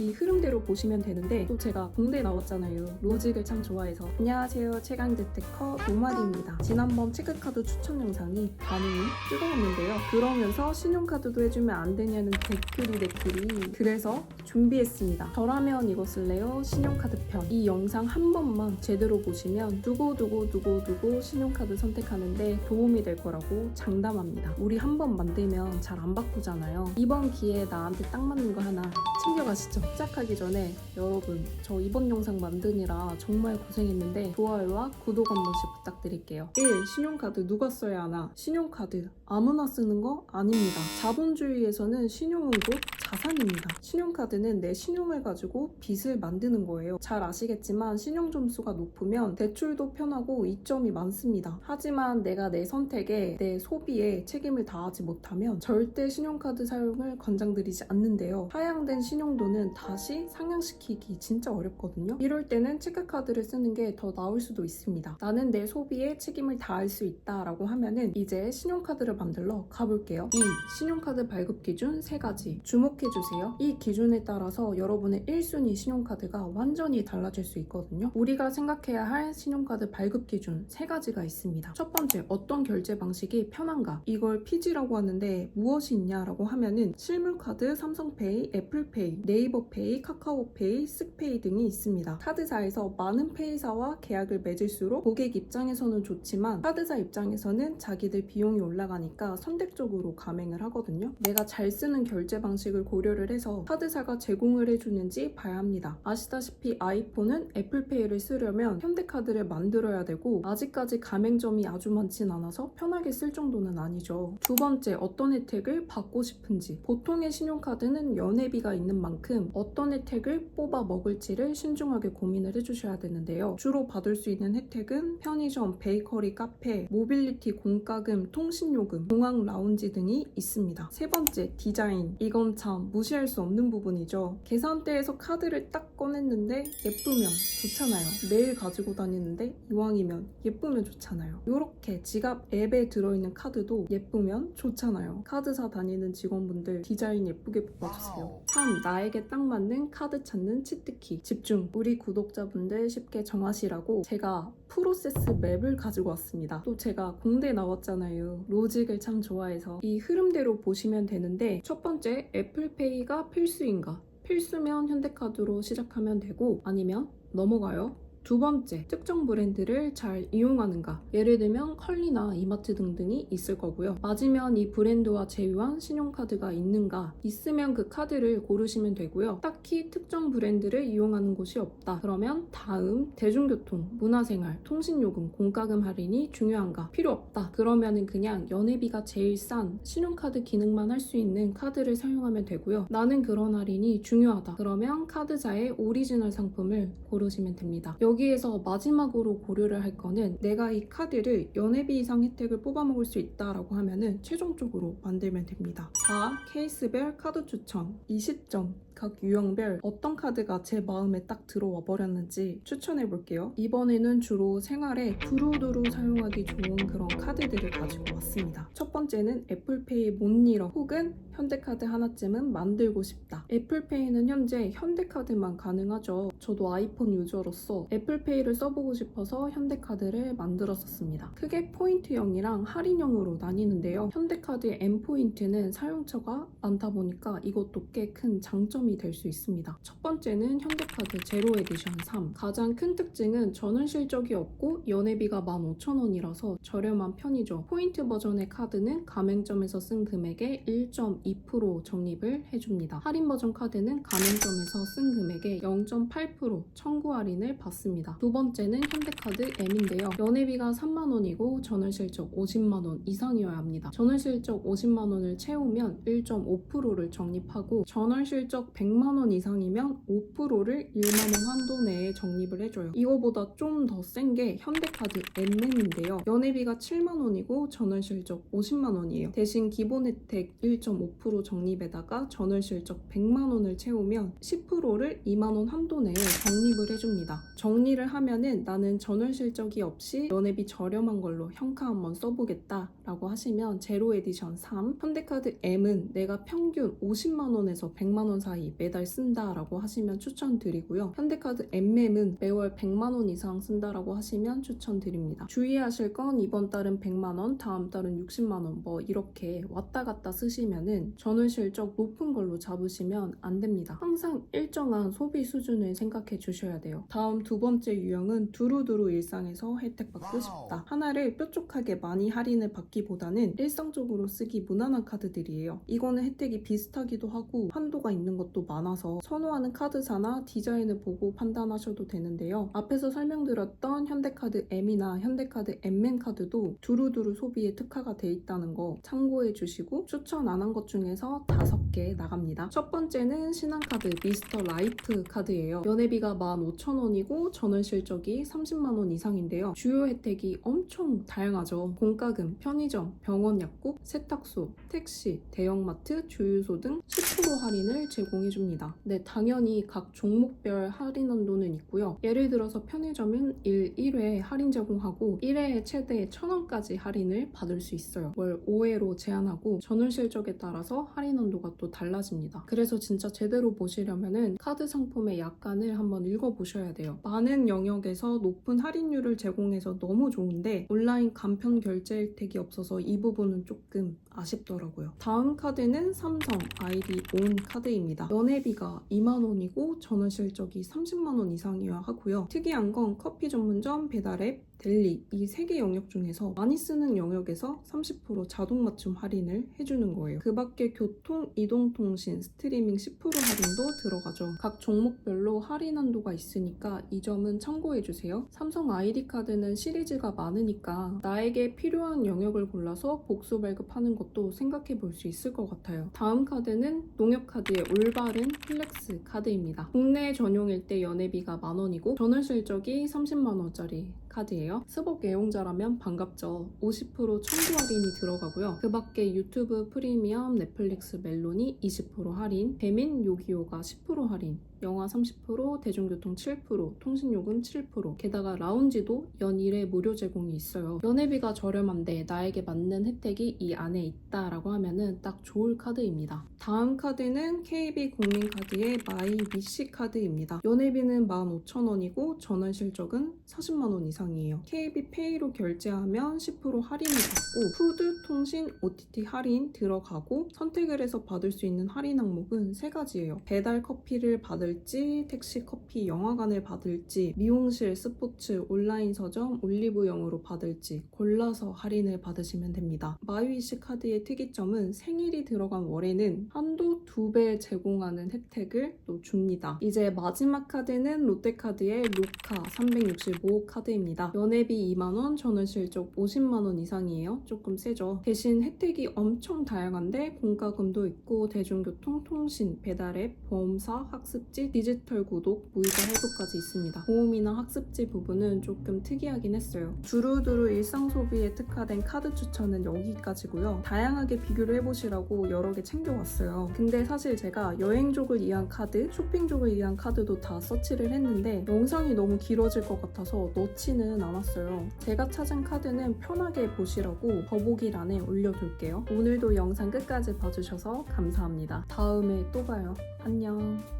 이 흐름대로 보시면 되는데 또 제가 공대 나왔잖아요. 로직을 참 좋아해서 안녕하세요 최강대테커 노마리입니다. 지난번 체크카드 추천 영상이 반응이 뜨거웠는데요. 그러면서 신용카드도 해주면 안 되냐는 댓글이 댓글이 그래서 준비했습니다. 저라면 이거 쓸래요? 신용카드 편. 이 영상 한 번만 제대로 보시면 두고 두고 두고 두고 신용카드 선택하는데 도움이 될 거라고 장담합니다. 우리 한 번 만들면 잘 안 바꾸잖아요. 이번 기회에 나한테 딱 맞는 거 하나 챙겨가시죠. 시작하기 전에 여러분 저 이번 영상 만드느라 정말 고생했는데 좋아요와 구독 한 번씩 부탁드릴게요. 1. 신용카드 누가 써야 하나? 신용카드 아무나 쓰는 거 아닙니다. 자본주의에서는 신용은 곧 자산입니다. 신용카드는 내 신용을 가지고 빚을 만드는 거예요. 잘 아시겠지만 신용 점수가 높으면 대출도 편하고 이점이 많습니다. 하지만 내가 내 선택에 내 소비에 책임을 다하지 못하면 절대 신용카드 사용을 권장드리지 않는데요. 하향된 신용도는 다시 상향시키기 진짜 어렵거든요. 이럴 때는 체크카드를 쓰는 게 더 나을 수도 있습니다. 나는 내 소비에 책임을 다할 수 있다라고 하면은 이제 신용카드를 만들러 가볼게요. 2. 신용카드 발급 기준 3가지. 주목 해주세요. 이 기준에 따라서 여러분의 1순위 신용카드가 완전히 달라질 수 있거든요. 우리가 생각해야 할 신용카드 발급 기준 3가지가 있습니다. 첫 번째, 어떤 결제 방식이 편한가? 이걸 PG라고 하는데 무엇이 있냐라고 하면은 실물카드, 삼성페이, 애플페이, 네이버페이, 카카오페이, 쓱페이 등이 있습니다. 카드사에서 많은 페이사와 계약을 맺을수록 고객 입장에서는 좋지만 카드사 입장에서는 자기들 비용이 올라가니까 선택적으로 감행을 하거든요. 내가 잘 쓰는 결제 방식을 고려를 해서 카드사가 제공을 해주는지 봐야 합니다. 아시다시피 아이폰은 애플페이를 쓰려면 현대카드를 만들어야 되고 아직까지 가맹점이 아주 많진 않아서 편하게 쓸 정도는 아니죠. 두 번째, 어떤 혜택을 받고 싶은지. 보통의 신용카드는 연회비가 있는 만큼 어떤 혜택을 뽑아 먹을지를 신중하게 고민을 해주셔야 되는데요. 주로 받을 수 있는 혜택은 편의점, 베이커리, 카페, 모빌리티 공과금, 통신요금, 공항 라운지 등이 있습니다. 세 번째, 디자인. 이건 참 무시할 수 없는 부분이죠. 계산대에서 카드를 딱 꺼냈는데 예쁘면 좋잖아요. 매일 가지고 다니는데 이왕이면 예쁘면 좋잖아요. 이렇게 지갑 앱에 들어있는 카드도 예쁘면 좋잖아요. 카드사 다니는 직원분들 디자인 예쁘게 뽑아주세요. 3. 나에게 딱 맞는 카드 찾는 치트키. 집중. 우리 구독자분들 쉽게 정하시라고 제가 프로세스 맵을 가지고 왔습니다. 또 제가 공대 나왔잖아요. 로직을 참 좋아해서 이 흐름대로 보시면 되는데 첫 번째 애플페이가 필수인가? 필수면 현대카드로 시작하면 되고 아니면 넘어가요. 두 번째, 특정 브랜드를 잘 이용하는가. 예를 들면 컬리나 이마트 등등이 있을 거고요. 맞으면 이 브랜드와 제휴한 신용카드가 있는가. 있으면 그 카드를 고르시면 되고요. 딱히 특정 브랜드를 이용하는 곳이 없다. 그러면 다음, 대중교통, 문화생활, 통신요금, 공과금 할인이 중요한가. 필요 없다. 그러면은 그냥 연회비가 제일 싼 신용카드 기능만 할 수 있는 카드를 사용하면 되고요. 나는 그런 할인이 중요하다. 그러면 카드사의 오리지널 상품을 고르시면 됩니다. 여기 에서 마지막으로 고려를 할 거는 내가 이 카드를 연회비 이상 혜택을 뽑아먹을 수 있다라고 하면은 최종적으로 만들면 됩니다. 4. 케이스별 카드 추천. 이 시점 각 유형별 어떤 카드가 제 마음에 딱 들어와 버렸는지 추천해 볼게요. 이번에는 주로 생활에 두루두루 사용하기 좋은 그런 카드들을 가지고 왔습니다. 첫 번째는 애플페이 못 잃어 혹은 현대카드 하나쯤은 만들고 싶다. 애플페이는 현재 현대카드만 가능하죠. 저도 아이폰 유저로서 애플페이를 써보고 싶어서 현대카드를 만들었었습니다. 크게 포인트형이랑 할인형으로 나뉘는데요. 현대카드의 M포인트는 사용처가 많다 보니까 이것도 꽤 큰 장점이 될 수 있습니다. 첫 번째는 현대카드 제로 에디션 3. 가장 큰 특징은 전원 실적이 없고 연회비가 15,000원이라서 저렴한 편이죠. 포인트 버전의 카드는 가맹점에서 쓴 금액의 1.2% 적립을 해줍니다. 할인 버전 카드는 가맹점에서 쓴 금액의 0.8% 청구 할인을 받습니다. 두 번째는 현대카드 M인데요. 연회비가 3만 원이고 전월 실적 50만 원 이상이어야 합니다. 전월 실적 50만 원을 채우면 1.5%를 적립하고 전월 실적 100만 원 이상이면 5%를 1만 원 한도 내에 적립을 해줘요. 이거보다 좀 더 센 게 현대카드 NM인데요. 연회비가 7만 원이고 전월 실적 50만 원이에요. 대신 기본 혜택 1.5% 적립에다가 전월 실적 100만 원을 채우면 10%를 2만 원 한도 내에 적립을 해줍니다. 정 정리를 하면은 나는 전월 실적이 없이 연회비 저렴한 걸로 현카 한번 써보겠다 라고 하시면 제로 에디션 3 현대카드 M은 내가 평균 50만원에서 100만원 사이 매달 쓴다 라고 하시면 추천드리고요. 현대카드 MM은 매월 100만원 이상 쓴다라고 하시면 추천드립니다. 주의하실 건 이번 달은 100만원 다음 달은 60만원 뭐 이렇게 왔다 갔다 쓰시면은 전월 실적 높은 걸로 잡으시면 안 됩니다. 항상 일정한 소비 수준을 생각해 주셔야 돼요. 다음 두 번째 유형은 두루두루 일상에서 혜택 받고 싶다 하나를 뾰족하게 많이 할인을 받기보다는 일상적으로 쓰기 무난한 카드들이에요. 이거는 혜택이 비슷하기도 하고 한도가 있는 것도 많아서 선호하는 카드사나 디자인을 보고 판단하셔도 되는데요. 앞에서 설명드렸던 현대카드 M이나 현대카드 M맨 카드도 두루두루 소비에 특화가 돼 있다는 거 참고해 주시고 추천 안 한 것 중에서 다섯 개 나갑니다. 첫 번째는 신한카드 미스터 라이프 카드예요. 연회비가 15,000원이고 전월 실적이 30만원 이상인데요. 주요 혜택이 엄청 다양하죠. 공과금, 편의점, 병원 약국, 세탁소, 택시, 대형마트, 주유소 등 10% 할인을 제공해줍니다. 네, 당연히 각 종목별 할인 한도는 있고요. 예를 들어서 편의점은 1, 1회 할인 제공하고 1회에 최대 1,000원까지 할인을 받을 수 있어요. 월 5회로 제한하고 전월 실적에 따라서 할인 한도가 또 달라집니다. 그래서 진짜 제대로 보시려면은 카드 상품의 약관을 한번 읽어보셔야 돼요. 많은 영역에서 높은 할인율을 제공해서 너무 좋은데 온라인 간편 결제 혜택이 없어서 이 부분은 조금 아쉽더라고요. 다음 카드는 삼성 아이디 온 카드입니다. 연회비가 2만 원이고 전월 실적이 30만 원 이상이어야 하고요. 특이한 건 커피 전문점, 배달앱, 델리 이 세 개 영역 중에서 많이 쓰는 영역에서 30% 자동 맞춤 할인을 해주는 거예요. 그 밖에 교통, 이동통신, 스트리밍 10% 할인도 들어가죠. 각 종목별로 할인 한도가 있으니까 이 점은 참고해주세요. 삼성 아이디 카드는 시리즈가 많으니까 나에게 필요한 영역을 골라서 복수 발급하는 것도 생각해 볼 수 있을 것 같아요. 다음 카드는 농협카드의 올바른 플렉스 카드입니다. 국내 전용일 때 연회비가 만원이고 전월 실적이 30만원짜리 카드예요. 스벅 애용자라면 반갑죠. 50% 청구 할인이 들어가고요. 그 밖에 유튜브 프리미엄, 넷플릭스 멜론이 20% 할인, 배민 요기요가 10% 할인, 영화 30%, 대중교통 7%, 통신요금 7%, 게다가 라운지도 연 1회 무료 제공이 있어요. 연회비가 저렴한데 나에게 맞는 혜택이 이 안에 있다라고 하면은 딱 좋을 카드입니다. 다음 카드는 KB 국민카드의 마이 미시 카드입니다. 연회비는 15,000원이고 전원 실적은 40만 원 이상이에요. KB페이로 결제하면 10% 할인을 받고 푸드, 통신, OTT 할인 들어가고 선택을 해서 받을 수 있는 할인 항목은 세 가지예요. 배달 커피를 받을 지, 택시 커피 영화관을 받을지, 미용실, 스포츠, 온라인 서점, 올리브영으로 받을지 골라서 할인을 받으시면 됩니다. 마이위시 카드의 특이점은 생일이 들어간 월에는 한도 2배 제공하는 혜택을 또 줍니다. 이제 마지막 카드는 롯데카드의 로카 365 카드입니다. 연회비 2만원, 전원 실적 50만원 이상이에요. 조금 세죠. 대신 혜택이 엄청 다양한데 공과금도 있고 대중교통, 통신, 배달앱, 보험사, 학습지, 디지털 구독, 무이자 해소까지 있습니다. 보험이나 학습지 부분은 조금 특이하긴 했어요. 두루두루 일상 소비에 특화된 카드 추천은 여기까지고요. 다양하게 비교를 해보시라고 여러 개 챙겨왔어요. 근데 사실 제가 여행족을 위한 카드, 쇼핑족을 위한 카드도 다 서치를 했는데 영상이 너무 길어질 것 같아서 넣지는 않았어요. 제가 찾은 카드는 편하게 보시라고 더보기란에 올려둘게요. 오늘도 영상 끝까지 봐주셔서 감사합니다. 다음에 또 봐요. 안녕.